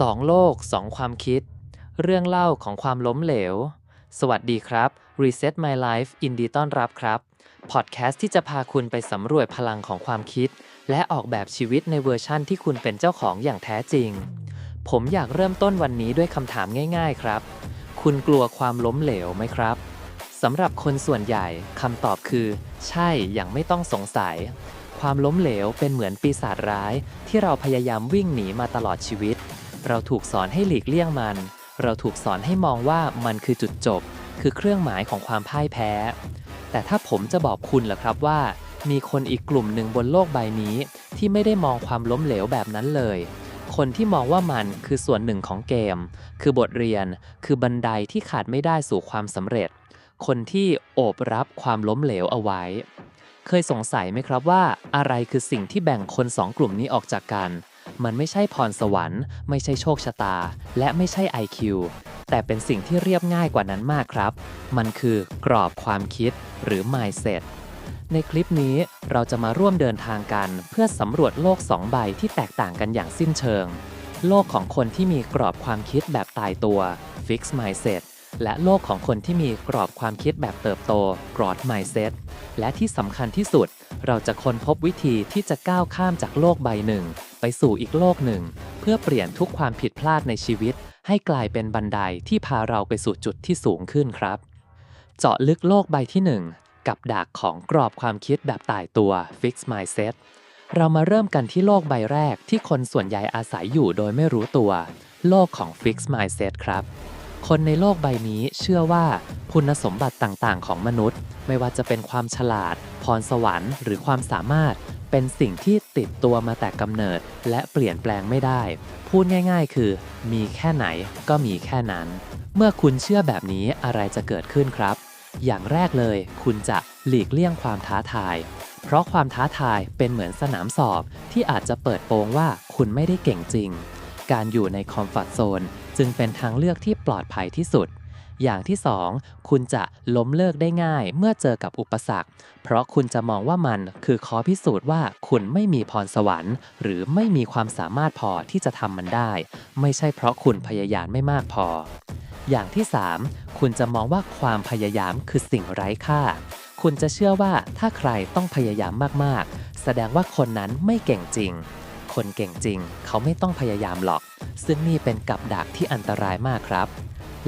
สองโลกสองความคิด เรื่องเล่าของความล้มเหลว สวัสดีครับ Reset My Life ยินดีต้อนรับครับ พอดแคสต์ที่จะพาคุณไปสำรวจพลังของความคิด และออกแบบชีวิตในเวอร์ชั่นที่คุณเป็นเจ้าของอย่างแท้จริง ผมอยากเริ่มต้นวันนี้ด้วยคำถามง่าย ๆ ครับ คุณกลัวความล้มเหลวไหมครับสำหรับคนส่วนใหญ่คำตอบคือ ใช่อย่างไม่ต้องสงสัย ความล้มเหลวเป็นเหมือนปีศาจร้าย ที่เราพยายามวิ่งหนีมาตลอดชีวิต เราถูกสอนให้หลีกเลี่ยงมัน เราถูกสอนให้มองว่ามันคือจุดจบ คือเครื่องหมายของความพ่ายแพ้ แต่ถ้าผมจะบอกคุณล่ะครับว่า มีคนอีกกลุ่มหนึ่งบนโลกใบนี้ ที่ไม่ได้มองความล้มเหลวแบบนั้นเลย คนที่มองว่ามันคือส่วนหนึ่งของเกม คือบทเรียน คือบันไดที่ขาดไม่ได้สู่ความสำเร็จ คนที่โอบรับความล้มเหลวเอาไว้ เคยสงสัยไหมครับว่าอะไรคือสิ่งที่แบ่งคนสองกลุ่มนี้ออกจากกัน มันไม่ใช่พรสวรรค์ ไม่ใช่โชคชะตา และไม่ใช่ IQ แต่เป็นสิ่งที่เรียบง่ายกว่านั้นมากครับ มันคือกรอบความคิดหรือ mindset ในคลิปนี้เราจะมาร่วมเดินทางกัน เพื่อสำรวจโลกสองใบที่แตกต่างกันอย่างสิ้นเชิง โลกของคนที่มีกรอบความคิดแบบตายตัว fix mindset และโลกของคนที่มีกรอบความคิดแบบเติบโต growth mindset และที่สำคัญที่สุด เราจะค้นพบวิธีที่จะก้าวข้ามจากโลกใบหนึ่ง ไปสู่อีกโลกหนึ่ง เพื่อเปลี่ยนทุกความผิดพลาดในชีวิต ให้กลายเป็นบันไดที่พาเราไปสู่จุดที่สูงขึ้นครับ เจาะลึกโลกใบที่ 1 กับดักของกรอบความคิดแบบตายตัว fix mindset เรามาเริ่มกันที่โลกใบแรกที่คนส่วนใหญ่อาศัยอยู่โดยไม่รู้ตัว โลกของ fix mindset ครับคนในโลกใบนี้เชื่อว่าคุณสมบัติต่างๆ ของมนุษย์ ไม่ว่าจะเป็นความฉลาด พรสวรรค์ หรือความสามารถ เป็นสิ่งที่ติดตัวมาแต่กำเนิดและเปลี่ยนแปลงไม่ได้ พูดง่ายๆ คือ มีแค่ไหนก็มีแค่นั้น เมื่อคุณเชื่อแบบนี้อะไรจะเกิดขึ้นครับ อย่างแรกเลยคุณจะหลีกเลี่ยงความท้าทาย เพราะความท้าทายเป็นเหมือนสนามสอบที่อาจจะเปิดโปงว่าคุณไม่ได้เก่งจริง การอยู่ในคอมฟอร์ทโซนจึงเป็นทางเลือกที่ปลอดภัยที่สุด อย่างที่ 2 คุณจะล้มเลิกได้ง่าย เมื่อเจอกับอุปสรรค เพราะคุณจะมองว่ามันคือข้อพิสูจน์ว่าคุณไม่มีพรสวรรค์ หรือไม่มีความสามารถพอที่จะทำมันได้ ไม่ใช่เพราะคุณพยายามไม่มากพอ อย่างที่ 3 คุณจะมองว่าความพยายามคือสิ่งไร้ค่า คุณจะเชื่อว่าถ้าใครต้องพยายามมากๆ แสดงว่าคนนั้นไม่เก่งจริงคนเก่งจริง เขาไม่ต้องพยายามหรอก ซึ่งนี่เป็นกับดักที่อันตรายมากครับ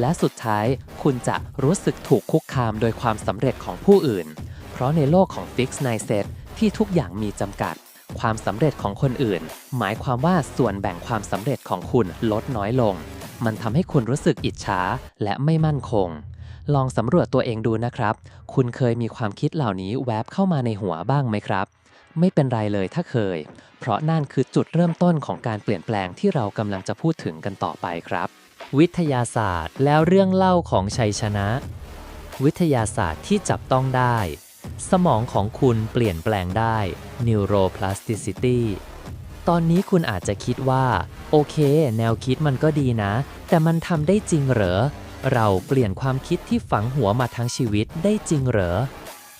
และสุดท้ายคุณจะรู้สึกถูกคุกคามโดยความสำเร็จของผู้อื่น เพราะในโลกของ Fix Mindset ที่ทุกอย่างมีจำกัด ความสำเร็จของคนอื่น หมายความว่าส่วนแบ่งความสำเร็จของคุณลดน้อยลง มันทำให้คุณรู้สึกอิจฉาและไม่มั่นคง ลองสำรวจตัวเองดูนะครับ คุณเคยมีความคิดเหล่านี้แวบเข้ามาในหัวบ้างไหมครับไม่เป็นไรเลยถ้าเคย เพราะนั่นคือจุดเริ่มต้นของการเปลี่ยนแปลงที่เรากำลังจะพูดถึงกันต่อไปครับ วิทยาศาสตร์แล้วเรื่องเล่าของชัยชนะ วิทยาศาสตร์ที่จับต้องได้ สมองของคุณเปลี่ยนแปลงได้ neuroplasticity ตอนนี้คุณอาจจะคิดว่า โอเค แนวคิดมันก็ดีนะ แต่มันทำได้จริงเหรอ เราเปลี่ยนความคิดที่ฝังหัวมาทั้งชีวิตได้จริงเหรอ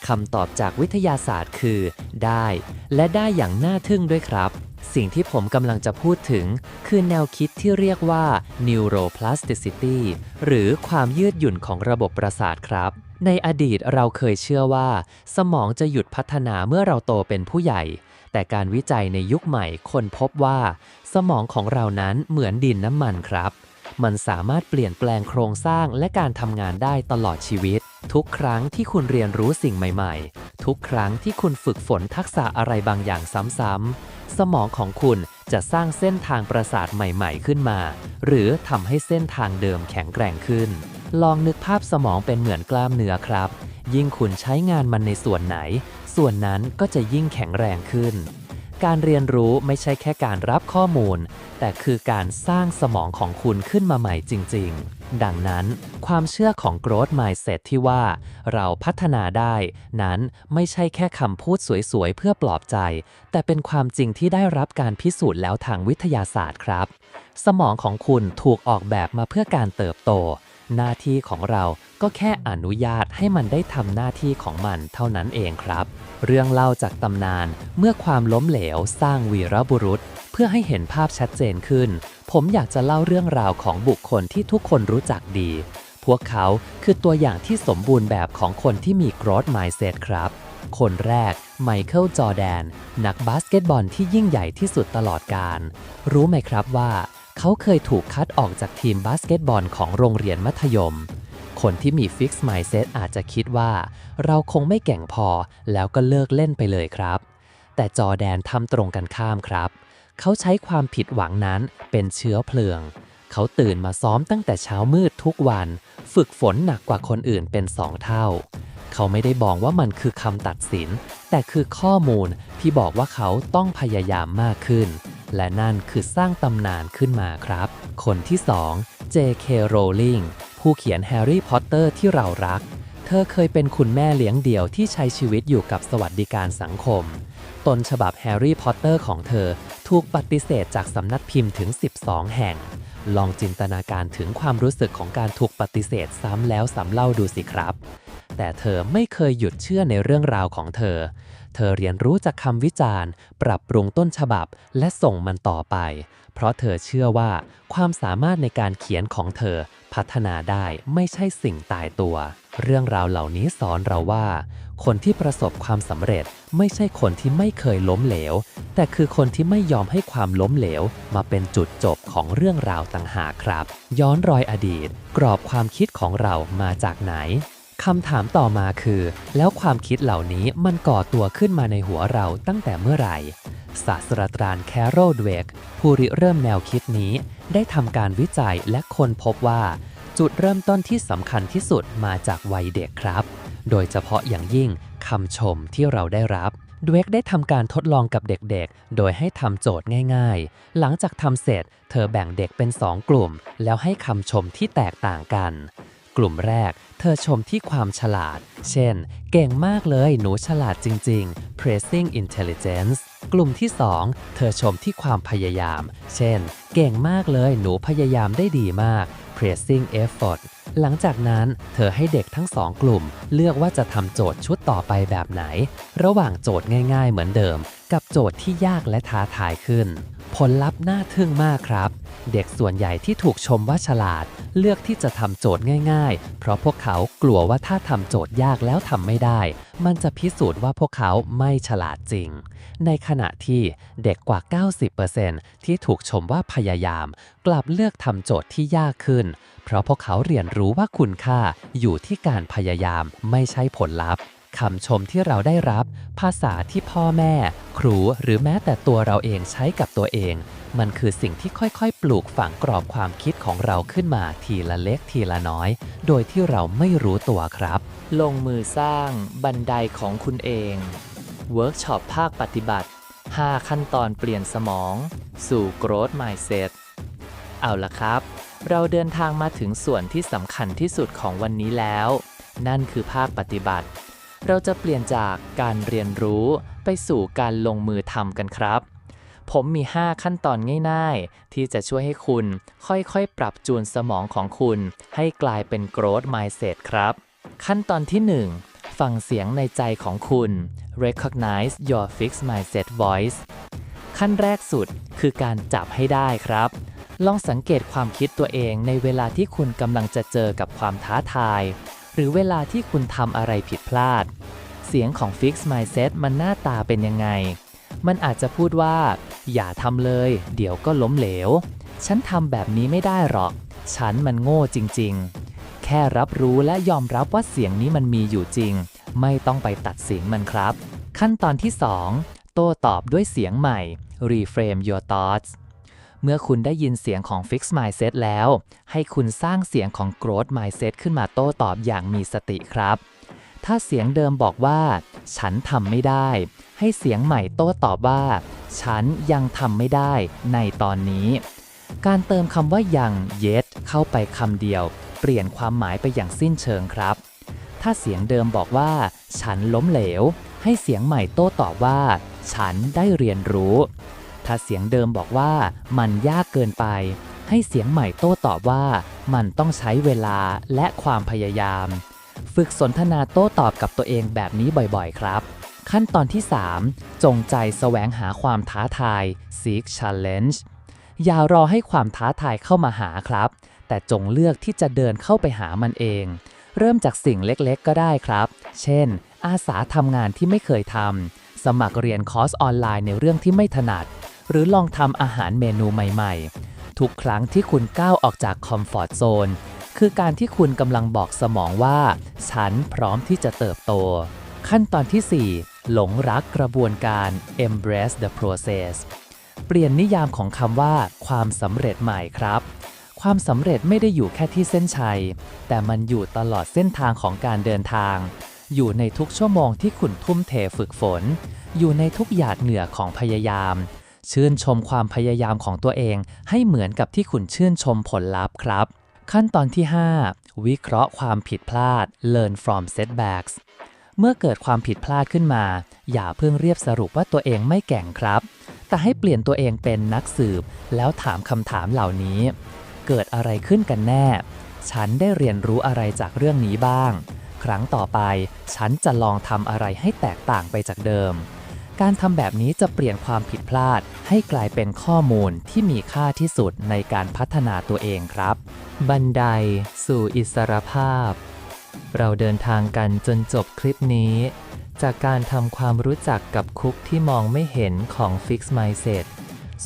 คำตอบจากวิทยาศาสตร์คือ ได้ และได้อย่างน่าทึ่งด้วยครับ สิ่งที่ผมกำลังจะพูดถึง คือแนวคิดที่เรียกว่า neuroplasticity หรือความยืดหยุ่นของระบบประสาทครับ ในอดีตเราเคยเชื่อว่า สมองจะหยุดพัฒนาเมื่อเราโตเป็นผู้ใหญ่ แต่การวิจัยในยุคใหม่คนพบว่า สมองของเรานั้นเหมือนดินน้ำมันครับ มันสามารถเปลี่ยนแปลงโครงสร้างและการทำงานได้ตลอดชีวิต ทุกครั้งที่คุณเรียนรู้สิ่งใหม่ๆ ทุกครั้งที่คุณฝึกฝนทักษะอะไรบางอย่างซ้ำๆ สมองของคุณจะสร้างเส้นทางประสาทใหม่ๆขึ้นมา หรือทำให้เส้นทางเดิมแข็งแกร่งขึ้น ลองนึกภาพสมองเป็นเหมือนกล้ามเนื้อครับ ยิ่งคุณใช้งานมันในส่วนไหน ส่วนนั้นก็จะยิ่งแข็งแรงขึ้น การเรียนรู้ไม่ใช่แค่การรับข้อมูล แต่คือการสร้างสมองของคุณขึ้นมาใหม่จริง ๆ ดังนั้นความเชื่อของ growth mindset ที่ว่า เราพัฒนาได้ นั้นไม่ใช่แค่คำพูดสวยๆ เพื่อปลอบใจ แต่เป็นความจริงที่ได้รับการพิสูจน์แล้วทางวิทยาศาสตร์ครับ สมองของคุณถูกออกแบบมาเพื่อการเติบโต หน้าที่ของเราก็แค่อนุญาตให้มันได้ทำหน้าที่ของมันเท่านั้นเองครับ เรื่องเล่าจากตำนานเมื่อความล้มเหลวสร้างวีรบุรุษ เพื่อให้เห็นภาพชัดเจนขึ้น ผมอยากจะเล่าเรื่องราวของบุคคลที่ทุกคนรู้จักดี พวกเขาคือตัวอย่างที่สมบูรณ์แบบของคนที่มี growth mindset ครับ คนแรกไมเคิลจอแดนนักบาสเกตบอลที่ยิ่งใหญ่ที่สุดตลอดการ รู้ไหมครับว่า เขาเคยถูกคัดออกจากทีมบาสเกตบอลของโรงเรียนมัธยม คนที่มี Fix Mindset อาจจะคิดว่า เราคงไม่เก่งพอแล้วก็เลิกเล่นไปเลยครับ แต่จอแดนทำตรงกันข้ามครับ เขาใช้ความผิดหวังนั้นเป็นเชื้อเพลิง เขาตื่นมาซ้อมตั้งแต่เช้ามืดทุกวัน ฝึกฝนหนักกว่าคนอื่นเป็นสองเท่า เขาไม่ได้บอกว่ามันคือคำตัดสิน แต่คือข้อมูลที่บอกว่าเขาต้องพยายามมากขึ้น และนั่นคือสร้างตำนานขึ้นมาครับ คนที่ 2 J.K. Rowling ผู้เขียนแฮร์รี่พอตเตอร์ที่เรารัก เธอเคยเป็นคุณแม่เลี้ยงเดี่ยวที่ใช้ชีวิตอยู่กับสวัสดิการสังคม ต้นฉบับแฮร์รี่พอตเตอร์ของเธอถูกปฏิเสธจากสำนักพิมพ์ถึง 12 แห่ง ลองจินตนาการถึงความรู้สึกของการถูกปฏิเสธซ้ำแล้วซ้ำเล่าดูสิครับ แต่เธอไม่เคยหยุดเชื่อในเรื่องราวของเธอ เธอเรียนรู้จากคำวิจารณ์ ปรับปรุงต้นฉบับและส่งมันต่อไป เพราะเธอเชื่อว่า ความสามารถในการเขียนของเธอพัฒนาได้ไม่ใช่สิ่งตายตัว เรื่องราวเหล่านี้สอนเราว่า คนที่ประสบความสำเร็จไม่ใช่คนที่ไม่เคยล้มเหลว แต่คือคนที่ไม่ยอมให้ความล้มเหลว มาเป็นจุดจบของเรื่องราวต่างหากครับ ย้อนรอยอดีต กรอบความคิดของเรามาจากไหน คำถามต่อมาคือ แล้วความคิดเหล่านี้มันก่อตัวขึ้นมาในหัวเราตั้งแต่เมื่อไหร่ ศาสตราจารย์แคโรดเวกผู้ริเริ่มแนวคิดนี้ ได้ทำการวิจัยและค้นพบว่า จุดเริ่มต้นที่สำคัญที่สุดมาจากวัยเด็กครับ โดยเฉพาะอย่างยิ่งคำชมที่เราได้รับดเวกได้ทำการทดลองกับเด็กๆ โดยให้ทำโจทย์ง่ายๆ หลังจากทำเสร็จ เธอแบ่งเด็กเป็น 2 กลุ่ม แล้วให้คำชมที่แตกต่างกัน กลุ่มแรก เธอชมที่ความฉลาด เช่น เก่งมากเลยหนูฉลาดจริง ๆ praising intelligence กลุ่มที่ 2 เธอชมที่ความพยายาม เช่น เก่งมากเลยหนูพยายามได้ดีมาก praising effort หลังจากนั้นเธอให้เด็กทั้งสองกลุ่ม เลือกว่าจะทำโจทย์ชุดต่อไปแบบไหน ระหว่างโจทย์ง่าย ๆ เหมือนเดิม กับโจทย์ที่ยากและท้าทายขึ้น ผลลัพธ์น่าทึ่งมากครับ เด็กส่วนใหญ่ที่ถูกชมว่าฉลาด เลือกที่จะทำโจทย์ง่าย ๆ เพราะพวกเขากลัวว่าถ้าทำโจทย์ยากแล้วทำไม่ได้ มันจะพิสูจน์ว่าพวกเขาไม่ฉลาดจริง ในขณะที่เด็กกว่า 90%ที่ถูกชมว่าพยายาม กลับเลือกทำโจทย์ที่ยากขึ้น เพราะพวกเขาเรียนรู้ว่าคุณค่าอยู่ที่การพยายามไม่ใช่ผลลัพธ์คำชมที่เราได้รับ ภาษาที่พ่อแม่ ครูหรือแม้แต่ตัวเราเองใช้กับตัวเอง มันคือสิ่งที่ค่อยๆ ปลูกฝังกรอบความคิดของเราขึ้นมาทีละเล็กทีละน้อย โดยที่เราไม่รู้ตัวครับ ลงมือสร้างบันไดของคุณเองเวิร์กช็อปภาคปฏิบัติ 5 ขั้นตอนเปลี่ยนสมอง สู่ growth mindset เอาละครับ เราเดินทางมาถึงส่วนที่สำคัญที่สุดของวันนี้แล้ว นั่นคือภาคปฏิบัติ เราจะเปลี่ยนจากการเรียนรู้ไปสู่การลงมือทำกันครับ ผมมี 5 ขั้นตอนง่ายๆ ที่จะช่วยให้คุณค่อยๆ ปรับจูนสมองของคุณ ให้กลายเป็น growth mindset ครับ ขั้นตอนที่ 1 ฟังเสียงในใจของคุณ recognize your fixed mindset voice ขั้นแรกสุดคือการจับให้ได้ครับ ลองสังเกตความคิดตัวเองในเวลาที่คุณกำลังจะเจอกับความท้าทาย หรือเวลาที่คุณทำอะไรผิดพลาด เสียงของ Fix Mindset มันหน้าตาเป็นยังไง มันอาจจะพูดว่า อย่าทำเลย เดี๋ยวก็ล้มเหลว ฉันทำแบบนี้ไม่ได้หรอก ฉันมันโง่จริง ๆ แค่รับรู้และยอมรับว่าเสียงนี้มันมีอยู่จริง ไม่ต้องไปตัดสินมันครับ ขั้นตอนที่ 2 โต้ตอบด้วยเสียงใหม่ reframe your thoughts เมื่อคุณได้ยินเสียงของ Fix Mindset แล้ว ให้คุณสร้างเสียงของ Growth Mindset ขึ้นมาโต้ตอบอย่างมีสติครับ ถ้าเสียงเดิมบอกว่า ฉันทำไม่ได้ ให้เสียงใหม่โต้ตอบว่า ฉันยังทำไม่ได้ในตอนนี้ การเติมคำว่ายัง yet เข้าไปคำเดียว เปลี่ยนความหมายไปอย่างสิ้นเชิงครับ ถ้าเสียงเดิมบอกว่า ฉันล้มเหลว ให้เสียงใหม่โต้ตอบว่า ฉันได้เรียนรู้ ถ้าเสียงเดิมบอกว่ามันยากเกินไป ให้เสียงใหม่โต้ตอบว่ามันต้องใช้เวลาและความพยายาม ฝึกสนทนาโต้ตอบกับตัวเองแบบนี้บ่อยๆ ครับ ขั้นตอนที่ 3 จงใจแสวงหาความท้าทาย seek challenge อย่ารอให้ความท้าทายเข้ามาหาครับ แต่จงเลือกที่จะเดินเข้าไปหามันเอง เริ่มจากสิ่งเล็กๆ ก็ได้ครับ เช่น อาสาทำงานที่ไม่เคยทำสมัครเรียนคอร์สออนไลน์ในเรื่องที่ไม่ถนัด หรือลองทำอาหารเมนูใหม่ๆ ทุกครั้งที่คุณก้าวออกจากคอมฟอร์ทโซนคือการที่คุณกำลังบอกสมองว่า ฉันพร้อมที่จะเติบโต ขั้นตอนที่ 4 หลงรักกระบวนการ embrace the process เปลี่ยนนิยามของคำว่า ความสำเร็จใหม่ครับ ความสำเร็จไม่ได้อยู่แค่ที่เส้นชัย แต่มันอยู่ตลอดเส้นทางของการเดินทาง อยู่ในทุกชั่วโมงที่คุณทุ่มเทฝึกฝน อยู่ในทุกหยาดเหงื่อของพยายาม ชื่นชมความพยายามของตัวเอง ให้เหมือนกับที่คุณชื่นชมผลลัพธ์ครับ ขั้นตอนที่ 5 วิเคราะห์ความผิดพลาด learn from setbacks เมื่อเกิดความผิดพลาดขึ้นมา อย่าเพิ่งเรียบสรุปว่าตัวเองไม่แก่งครับ แต่ให้เปลี่ยนตัวเองเป็นนักสืบ แล้วถามคำถามเหล่านี้ เกิดอะไรขึ้นกันแน่ ฉันได้เรียนรู้อะไรจากเรื่องนี้บ้าง ครั้งต่อไป ฉันจะลองทำอะไรให้แตกต่างไปจากเดิม การทำแบบนี้จะเปลี่ยนความผิดพลาด ให้กลายเป็นข้อมูลที่มีค่าที่สุดในการพัฒนาตัวเองครับ บันไดสู่อิสรภาพ เราเดินทางกันจนจบคลิปนี้ จากการทำความรู้จักกับคุกที่มองไม่เห็นของ Fix Mindset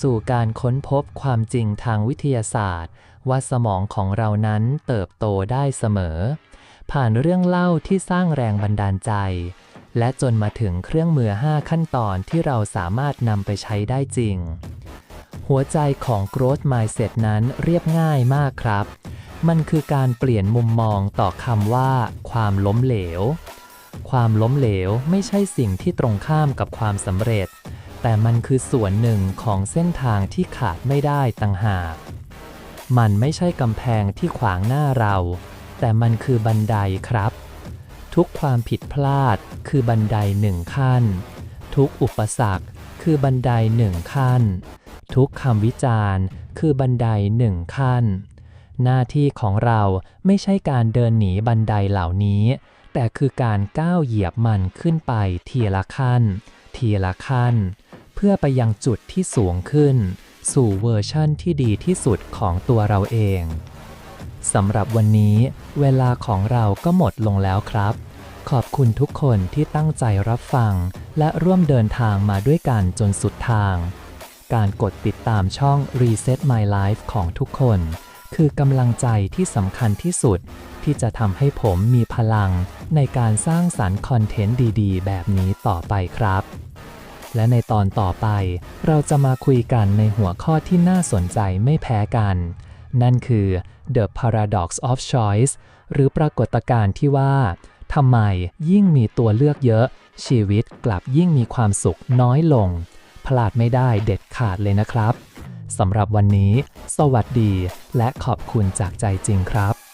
สู่การค้นพบความจริงทางวิทยาศาสตร์ ว่าสมองของเรานั้นเติบโตได้เสมอ ผ่านเรื่องเล่าที่สร้างแรงบันดาลใจ และจนมาถึงเครื่องมือ 5 ขั้นตอนที่เราสามารถนำไปใช้ได้จริง หัวใจของ Growth Mindset นั้นเรียบง่ายมากครับ มันคือการเปลี่ยนมุมมองต่อคำว่า ความล้มเหลว ความล้มเหลวไม่ใช่สิ่งที่ตรงข้ามกับความสำเร็จ แต่มันคือส่วนหนึ่งของเส้นทางที่ขาดไม่ได้ต่างหาก มันไม่ใช่กำแพงที่ขวางหน้าเรา แต่มันคือบันไดครับ ทุกความผิดพลาดคือบันไดหนึ่งขั้น ทุกอุปสรรคคือบันไดหนึ่งขั้น ทุกคำวิจารณ์คือบันไดหนึ่งขั้น หน้าที่ของเราไม่ใช่การเดินหนีบันไดเหล่านี้ แต่คือการก้าวเหยียบมันขึ้นไปทีละขั้น ทีละขั้น เพื่อไปยังจุดที่สูงขึ้น สู่เวอร์ชั่นที่ดีที่สุดของตัวเราเอง สำหรับวันนี้เวลาของเราก็หมดลงแล้วครับ ขอบคุณทุกคนที่ตั้งใจรับฟัง และร่วมเดินทางมาด้วยกันจนสุดทาง การกดติดตามช่อง Reset My Life ของทุกคน คือกำลังใจที่สำคัญที่สุด ที่จะทำให้ผมมีพลัง ในการสร้างสรรค์คอนเทนต์ดีๆ แบบนี้ต่อไปครับและในตอนต่อไป เราจะมาคุยกันในหัวข้อที่น่าสนใจไม่แพ้กัน นั่นคือ The Paradox of Choice หรือปรากฏการณ์ที่ว่าทำไมยิ่งมีตัวเลือกเยอะ ชีวิตกลับยิ่งมีความสุขน้อยลง พลาดไม่ได้เด็ดขาดเลยนะครับสำหรับวันนี้ สวัสดีและขอบคุณจากใจจริงครับ